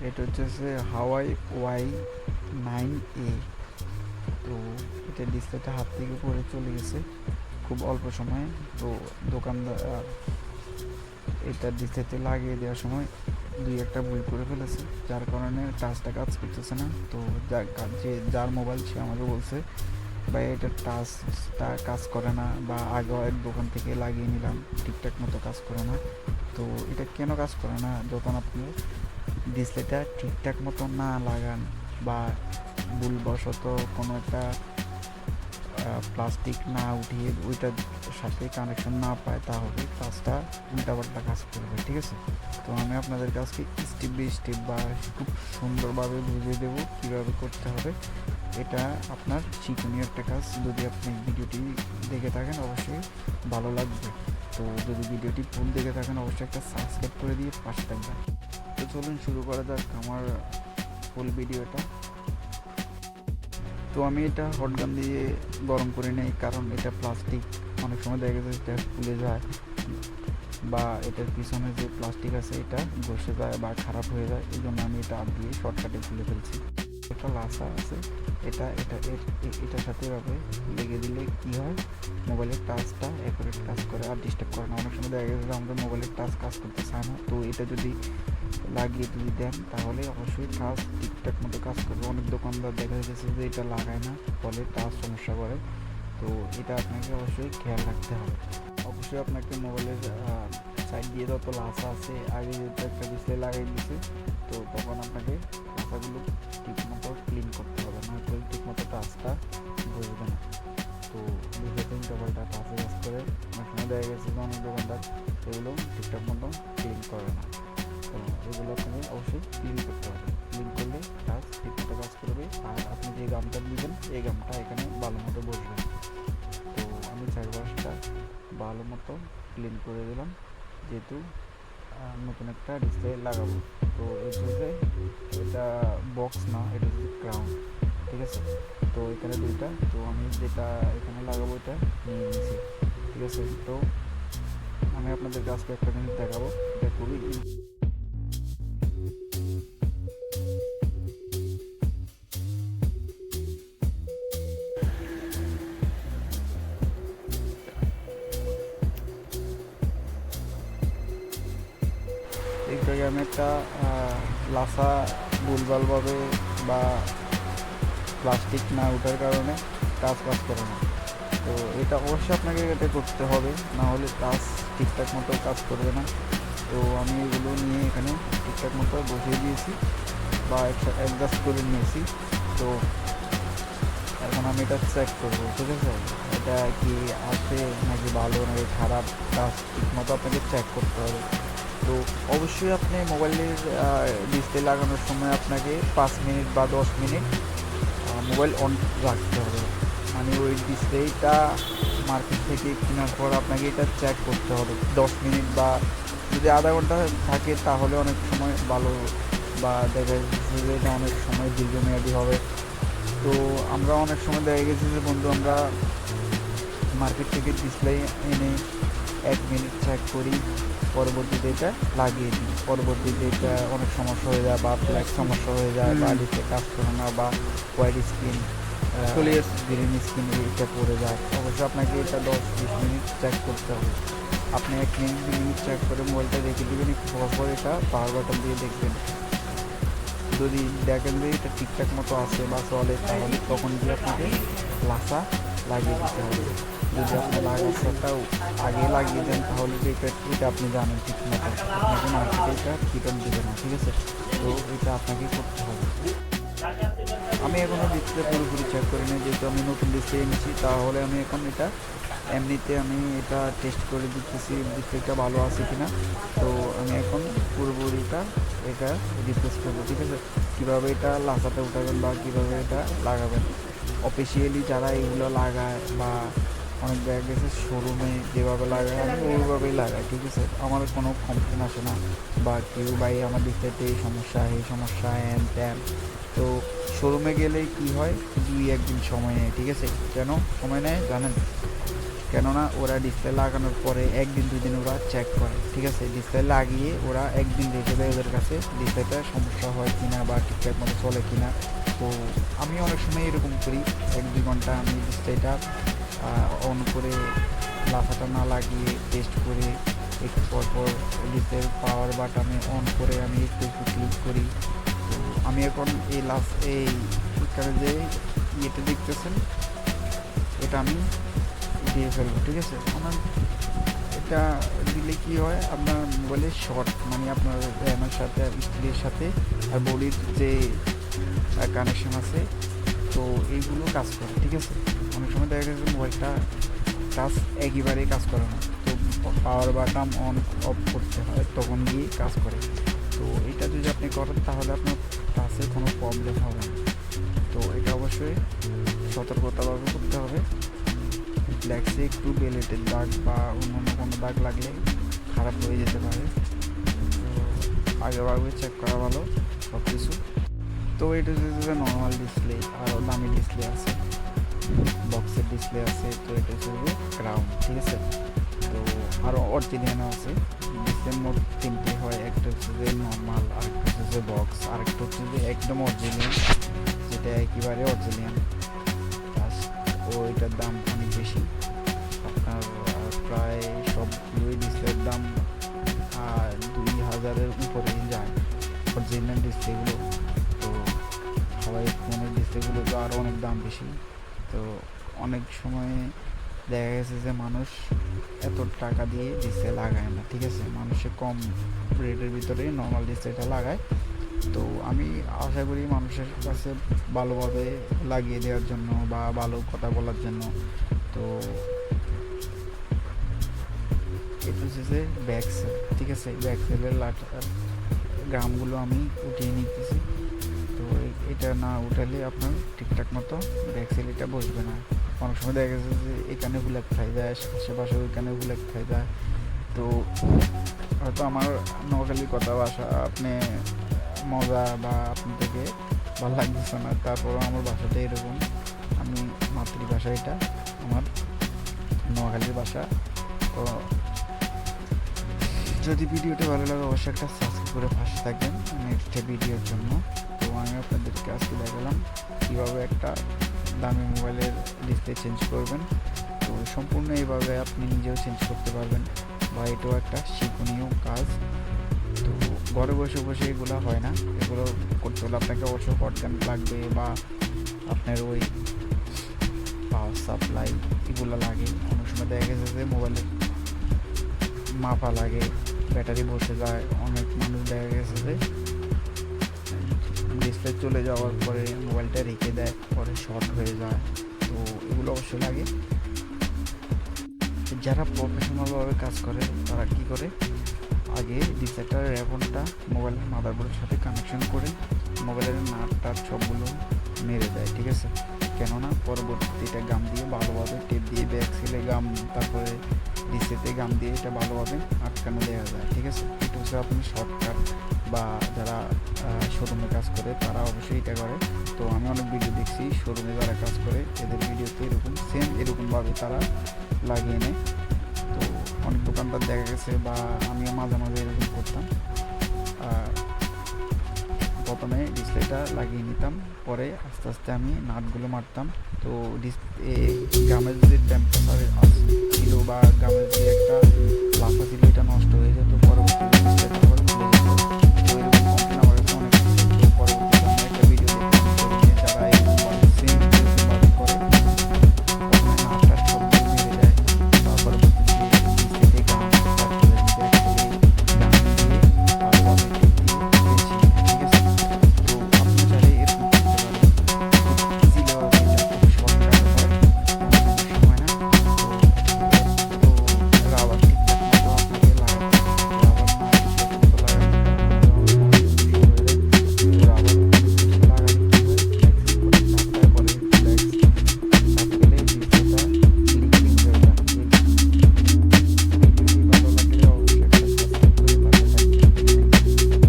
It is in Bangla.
এটা হচ্ছে হাওয়াই ওয়াই নাইন এ। তো এটা ডিসপ্লেটা হাত থেকে পরে চলে গেছে খুব অল্প সময়ে। তো দোকানদার এটা ডিসপ্লেতে লাগিয়ে দেওয়ার সময় দুই একটা ভুল করে ফেলেছে, যার কারণে টাচটা কাজ করতেছে না। তো যা- যে, যার মোবাইল সে আমাকে বলছে বা এটা টাচটা কাজ করে না বা আগেও এক দোকান থেকে লাগিয়ে নিলাম, ঠিকঠাক মতো কাজ করে না। তো এটা কেন কাজ করে না? যখন আপনি ডিসপ্লেটা ঠিকঠাক মতো না লাগান বা ভুলবশত কোনো একটা প্লাস্টিক না উঠিয়ে ওইটার সাথে কানেকশন না পায় তাহলে কাজটা উল্টাপাল্টা কাজ করবে, ঠিক আছে? তো আমি আপনাদের কাছকে স্টেপ বাই স্টেপ বা খুব সুন্দরভাবে বুঝিয়ে দেবো কীভাবে করতে হবে। এটা আপনার শিক্ষণীয় একটা কাজ। যদি আপনি ভিডিওটি দেখে থাকেন অবশ্যই ভালো লাগবে। তো যদি ভিডিওটি ফুল দেখে থাকেন অবশ্যই একটা সাবস্ক্রাইব করে দিয়ে পাশে থাকবেন। তো চলুন শুরু করা যাক আমার ফুল ভিডিওটা তো আমি এটা হটগান দিয়ে গরম করে নেই, কারণ এটা প্লাস্টিক অনেক সময় দেখা গেছে এটা খুলে যায়, বা এটার পিছনে যে প্লাস্টিক আছে, এটা বসে যায় বা খারাপ হয়ে যায় এই জন্য আমি এটা হাত দিয়ে শর্টকাটে খুলে ফেলছি। একটা লাসা আছে, এটা এটা এটার সাথে এভাবে লেগে দিলে কি হয়? মোবাইলের টাচটা অ্যাকুরেট কাজ করে আর ডিস্টার্ব করে না। অনেক সময় দেখা গেছে আমাদের মোবাইলের টাচ কাজ করতে চায় না। তো এটা যদি লাগিয়ে যদি দেন, তাহলে অবশ্যই কাজ ঠিকঠাক মতো কাজ করবে। অনেক দোকানদার দেখা যাচ্ছে যে এটা লাগায় না, ফলে টাচ সমস্যা করে। তো এটা আপনাকে অবশ্যই খেয়াল রাখতে হবে। অবশ্যই আপনাকে মোবাইলের সাইড দিয়ে যত লাসা আছে, আগে যেহেতু একটা ডিসপ্লে লাগাই দিয়েছে, তো তখন আপনাকে লাসাগুলো ঠিক মতো ক্লিন করতে হবে। নয়তো ঠিক মতো টাচটা বসবে না। তো বুঝে তিন টাচে কাজ করে অনেক সময় দেখা গেছে যে অনেক দোকানদার এগুলো ঠিকঠাক মতো ক্লিন করে না। তো এগুলো আপনাকে অবশ্যই ক্লিন করতে হবে। ক্লিন করলে কাজ ঠিকমতো কাজ করবে। আর আপনি যে গামটা দিবেন এই গামটা এখানে ভালো মতো বসবে। তো আমি চারপাশটা ভালো মতো ক্লিন করে দিলাম। যেহেতু নতুন একটা ডিসপ্লে লাগাবো। তো এটাতে এটা বক্স না, এটা হচ্ছে ক্রাউন ঠিক আছে? তো এখানে দুইটা। তো আমি যেটা এখানে লাগাবো, এটা নিয়ে নিয়েছি ঠিক আছে? তো আমি আপনাদের কাছকে একটা জিনিস দেখাবো। এটা খুবই আহ, লাসা ভুলভালভাবে বা প্লাস্টিক না ওঠার কারণে কাজ কাজ করে না। তো এটা অবশ্যই আপনাকে এটা করতে হবে না হলে কাজ ঠিকঠাক মতো কাজ করবে না। তো আমি এগুলো নিয়ে এখানে ঠিকঠাক মতো বসিয়ে দিয়েছি বা অ্যাডজাস্ট করে নিয়েছি। তো এখন আমি এটা চেক করব ঠিক আছে? এটা কি আছে নাকি ভালো নাকি খারাপ? কাজ ঠিক মতো আপনাকে চেক করতে হবে। তো অবশ্যই আপনি মোবাইলের ডিসপ্লে লাগানোর সময় আপনাকে পাঁচ মিনিট বা দশ মিনিট মোবাইল অন রাখতে হবে। মানে ওই ডিসপ্লেটা মার্কেট থেকে কেনার পর আপনাকে এটা চেক করতে হবে। দশ মিনিট বা যদি আধা ঘণ্টা থাকে তাহলে অনেক সময় ভালো বা দেখা যাচ্ছে যে এটা অনেক সময় দীর্ঘমেয়াদী হবে। তো আমরা অনেক সময় দেখা গেছে যে বন্ধু, আমরা মার্কেট থেকে ডিসপ্লে এনে এক মিনিট চেক করি পরবর্তীতে এটা লাগিয়ে দিই। পরবর্তীতে এটা অনেক সমস্যা হয়ে যায় বা ব্ল্যাক সমস্যা হয়ে যায় বা। ডিসপ্লে কাজ করে না বা হোয়াইট স্ক্রিন। গ্রিন স্ক্রিন এটা পড়ে যায়। অবশ্যই আপনাকে এটা দশ বিশ মিনিট চেক করতে হবে। আপনি এক মিনিট দু মিনিট চেক করে মোবাইলটা রেখে দেবেন একটু পর পর এটা পাওয়ার বাটন দিয়ে দেখবেন। যদি দেখেন যে এটা ঠিকঠাক মতো আছে বা চলে তাহলে তখন গিয়ে আপনাকে লাসা লাগিয়ে দিতে হবে। যদি আপনি লাগাটাও আগে লাগিয়ে দেন, তাহলে যে এটা আপনি জানেন ঠিক মতো। আপনাকে মার্কেটে এটা রিটার্ন দেবে না ঠিক আছে? তো এটা আপনাকেই করতে হবে। আমি এখনও ডিসপ্লে পুরোপুরি চেক করিনি যেহেতু আমি নতুন ডিসপ্লে এনেছি, তাহলে আমি এখন এটা এমনিতে আমি এটা টেস্ট করে দিতেছি ডিসপ্লেটা ভালো আছে কিনা। তো আমি এখন পুরোপুরিটা এটা রিপ্লেস করব, ঠিক আছে? কীভাবে এটা লাগাতে উঠাবেন বা কীভাবে এটা লাগাবেন? অফিসিয়ালি যারা এগুলো লাগায় বা অনেক জায়গায় গেছে শোরুমে যেভাবে লাগায়, আমি ওইভাবেই লাগাই, ঠিক আছে? আমার কোনো কমপ্লেন আসে না। বা কেউ, ভাই, আমার ডিসপ্লেতে এই সমস্যা এই সমস্যা হ্যান ত্যান তো শোরুমে গেলে কি হয়? দুই একদিন সময় নেয়, ঠিক আছে? কেন সময় নেয়? জানেন? কেননা ওরা ডিসপ্লে লাগানোর পরে একদিন দুই দিন ওরা চেক করে, ঠিক আছে? ডিসপ্লে লাগিয়ে ওরা একদিন রেখে দেয় ওদের কাছে ডিসপ্লেটা সমস্যা হয় কিনা বা ঠিকঠাক মতো চলে কিনা। তো আমি অনেক সময় এরকম করি, এক দুই ঘণ্টা আমি ডিসপ্লেটা অন করে লাফাটা না লাগিয়ে টেস্ট করে একটু পর পর ডিসপ্লের পাওয়ার বাটনে অন করে আমি একটু একটু ক্লিক করি। আমি এখন এই লাফ এই এখানে যে ইয়েটা দেখতেছেন, এটা আমি দিয়ে ফেলব, ঠিক আছে? আমার এটা দিলে কি হয়, আপনার মোবাইলের শর্ট মানে আপনার র্যামের সাথে স্টিলের সাথে আর বডির যে কানেকশন আছে তো এইগুলো কাজ করে, ঠিক আছে? অনেক সময় দেখা গেছে মোবাইলটা কাজ একইবারেই কাজ করে না। তো পাওয়ার বাটাম অন অফ করতে হয়, তখন গিয়ে কাজ করে। তো এটা যদি আপনি করেন, তাহলে আপনার কাছে কোনো প্রবলেম হবে না। তো এটা অবশ্যই সতর্কতাভাবে করতে হবে। ফ্ল্যাক্সে একটু বেলেটের দাগ বা অন্য কোনো দাগ লাগলে খারাপ হয়ে যেতে পারে। তো আগে আগে চেক করা ভালো সব কিছু তো এটা হচ্ছে নর্মাল ডিসপ্লে আরও দামি ডিসপ্লে আছে বক্সের ডিসপ্লে আছে, তো এটা হচ্ছে ক্রাউন ঠিক আছে? তো আরও অরিজিনালও আছে ডিসপ্লে মোট তিনটে হয়, একটা হচ্ছে যে নর্মাল আরেকটা হচ্ছে যে বক্স আরেকটা হচ্ছে যে একদম অরিজিনাল যেটা একেবারে অরিজিনাল ওইটার দাম অনেক বেশি। আপনার প্রায় সবগুলোই ডিসপ্লের দাম দুই হাজারের উপরে যায় অরিজিনাল ডিসপ্লেগুলো সবাই ফোনের ডিসপ্লেগুলো তো আরও অনেক দাম বেশি। তো অনেক সময় দেখা গেছে যে মানুষ এত টাকা দিয়ে ডিসপ্লে লাগায় না, ঠিক আছে? মানুষে কম রেটের ভিতরে নর্মাল ডিসপ্লেটা লাগায়। তো আমি আশা করি মানুষের কাছে ভালোভাবে লাগিয়ে দেওয়ার জন্য বা ভালো কথা বলার জন্য। তো এটা হচ্ছে যে ব্যাক সেল ঠিক আছে? ব্যাক সেলের লাট গ্রামগুলো আমি উঠিয়ে নিতেছি। এটা না উঠালে আপনার ঠিকঠাক মতো ব্যাক এটা বসবে না। অনেক সময় দেখা গেছে যে এখানে বুলেট খাই যায় আশেপাশে ওইখানে বুলেট খাই যায় তো হয়তো আমার নোয়াখালীর কথা বাসা আপনি মজা বা আপনি থেকে ভালো লাগতেছে না, তারপরও আমার ভাষাটা এরকম। আমি মাতৃভাষা এটা, আমার নোয়াখালীর ভাষা। তো যদি ভিডিওটা ভালো লাগে, অবশ্যই একটা সাবস্ক্রাইব করে পাশে থাকবেন। নেক্সট ভিডিওর জন্য আমি আপনাদেরকে আজকে দেখালাম। কীভাবে একটা দামি মোবাইলের ডিসপ্লে চেঞ্জ করবেন। তো সম্পূর্ণ এইভাবে আপনি নিজেও চেঞ্জ করতে পারবেন। বা এটাও একটা শিক্ষণীয় কাজ। তো ঘরে বসে বসে এগুলো হয় না। এগুলো করতে হলে আপনাকে অবশ্যই হটগান লাগবে বা আপনার ওই পাওয়ার সাপ্লাই এগুলো লাগে। অনেক সময় দেখা গেছে যে মোবাইলের মাপা লাগে, ব্যাটারি বসে যায়। অনেক মানুষ দেখা গেছে যে ডিসপ্লে চলে যাওয়ার পরে মোবাইলটা রেখে দেয়, পরে শর্ট হয়ে যায়। তো এগুলো অবশ্যই লাগে। যারা প্রফেশনালভাবে কাজ করে, তারা কি করে? আগে ডিসপ্লেটার র্যাবনটা মোবাইলের মাদারবোর্ডের সাথে কানেকশন করে মোবাইলের নাট টাট সবগুলো মেরে দেয়, ঠিক আছে? কেননা পরবর্তীতে এটা গাম দিয়ে ভালোভাবে টেপ দিয়ে ব্যাক সিলে গাম তারপরে ডিসপ্লেতে গাম দিয়ে এটা ভালোভাবে আটকানো দেওয়া যায়, ঠিক আছে? এটা হচ্ছে আপনি শর্টকাট বা যারা শোরুমে কাজ করে, তারা অবশ্যই এটা করে। তো আমি অনেক ভিডিও দেখছি শোরুমে যারা কাজ করে, এদের ভিডিওতে এরকম সেম এরকমভাবে তারা লাগিয়ে নেয়। তো অনেক দোকানদার দেখা গেছে বা আমিও মাঝে মাঝে এরকম করতাম। প্রথমে ডিসপ্লেটা লাগিয়ে নিতাম, পরে আস্তে আস্তে আমি নাটগুলো মারতাম। তো ডিসপ্লে গ্রামের যে টেম্পারেচার ছিল বা গ্রামের যে একটা লাফা ছিল, এটা নষ্ট হয়ে যেত। পরবর্তী ডিসপ্লেটা